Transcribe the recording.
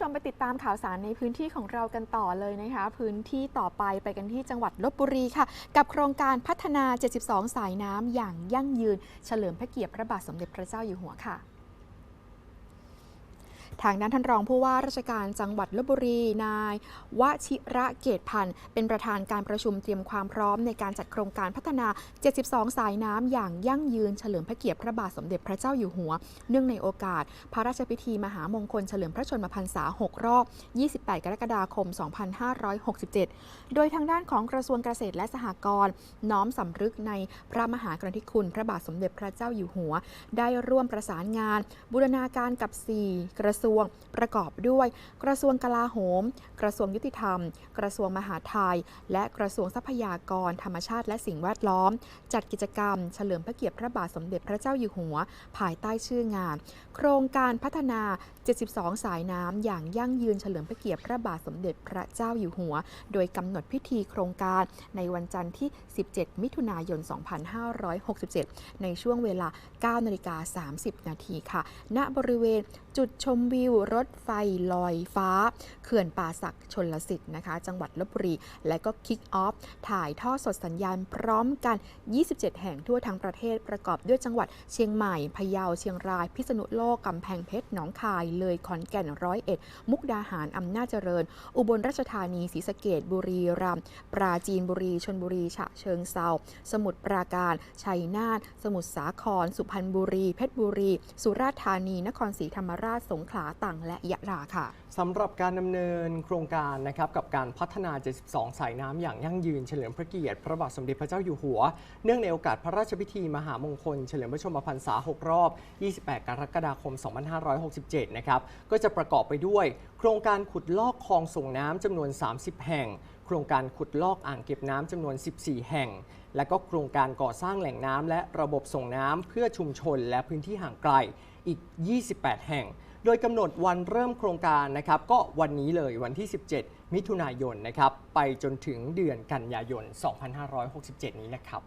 ชมไปติดตามข่าวสารในพื้นที่ของเรากันต่อเลยนะคะ พื้นที่ต่อไปไปกันที่จังหวัดลบบุรีค่ะ กับโครงการพัฒนา 72 สายน้ำอย่างยั่งยืน เฉลิมพระเกียรติพระบาทสมเด็จพระเจ้าอยู่หัวค่ะ ทางด้านท่านรองผู้ว่าราชการจังหวัดลบบุรี นายวชิระเกตพันธ์เป็นประธานการประชุมเตรียมความพร้อมในการจัดโครงการพัฒนา 72 สายน้ำอย่างยั่งยืนเฉลิมพระเกียรติพระบาทสมเด็จพระเจ้าอยู่หัว เนื่องในโอกาส พระราชพิธีมหามงคลเฉลิมพระชนมพรรษา 6 รอบ 28 กรกฎาคม 2567 โดยทางด้านของกระทรวงเกษตรและสหกรณ์น้อมสำนึกในพระมหากรุณาธิคุณพระบาทสมเด็จพระเจ้าอยู่หัว ได้ร่วมประสานงาน บูรณาการกับ 4 กระทรวงประกอบด้วย กระทรวงกลาโหม กระทรวงยุติธรรม กระทรวงมหาดไทย และกระทรวงทรัพยากร ธรรมชาติและสิ่งแวดล้อม จัดกิจกรรม เฉลิมพระเกียรติพระบาทสมเด็จพระเจ้าอยู่หัว ภายใต้ชื่องาน โครงการพัฒนา 72 สายน้ำอย่างยั่งยืนเฉลิมพระเกียรติพระบาทสมเด็จพระเจ้าอยู่หัว โดยกำหนดพิธีโครงการในวันจันทร์ที่ 17 มิถุนายน 2567 ในช่วงเวลา 9 นาฬิกา 30 นาทีค่ะ ณ บริเวณจุดชมวิวิวรถไฟลอยฟ้า เขื่อนป่าสักชนลสิทธิ์นะคะ จังหวัดลบบุรี และก็คิกออฟถ่ายท่อสดสัญญาณพร้อมกัน 27 แห่งทั่วทั้งประเทศประกอบด้วยจังหวัดเชียงใหม่ พะเยา เชียงราย พิษณุโลก กำแพงเพชร หนองคาย เลย ขอนแก่นร้อยเอ็ด มุกดาหาร อำนาจเจริญ อุบลราชธานี ศรีสะเกดบุรีรัมย์ ปราจีนบุรี ชนบุรี ฉะเชิงเซา สมุทรปราการ ชัยนาท สมุทรสาคร สุพรรณบุรี เพชรบุรี สุราษฎร์ธานี นครศรีธรรมราช สงขลาตรังและยะลาค่ะสำหรับการดำเนินโครงการนะครับกับการพัฒนา 72 สายน้ำอย่างยั่งยืนเฉลิมพระเกียรติพระบาทสมเด็จพระเจ้าอยู่หัว เนื่องในโอกาสพระราชพิธีมหามงคล เฉลิมพระชนมพรรษา 6 รอบ 28 กรกฎาคม 2567 นะครับ ก็จะประกอบไปด้วย โครงการขุดลอกคลองส่งน้ำจำนวน 30 แห่ง โครงการขุดลอกอ่างเก็บน้ำจำนวน 14 แห่งและก็โครงการก่อสร้างแหล่งน้ำและระบบส่งน้ำเพื่อชุมชนและพื้นที่ห่างไกลอีก 28 แห่ง โดยกำหนดวันเริ่มโครงการนะครับก็วันนี้เลยวันที่ 17 มิถุนายนนะครับไปจนถึงเดือนกันยายน 2567 นี้นะครับ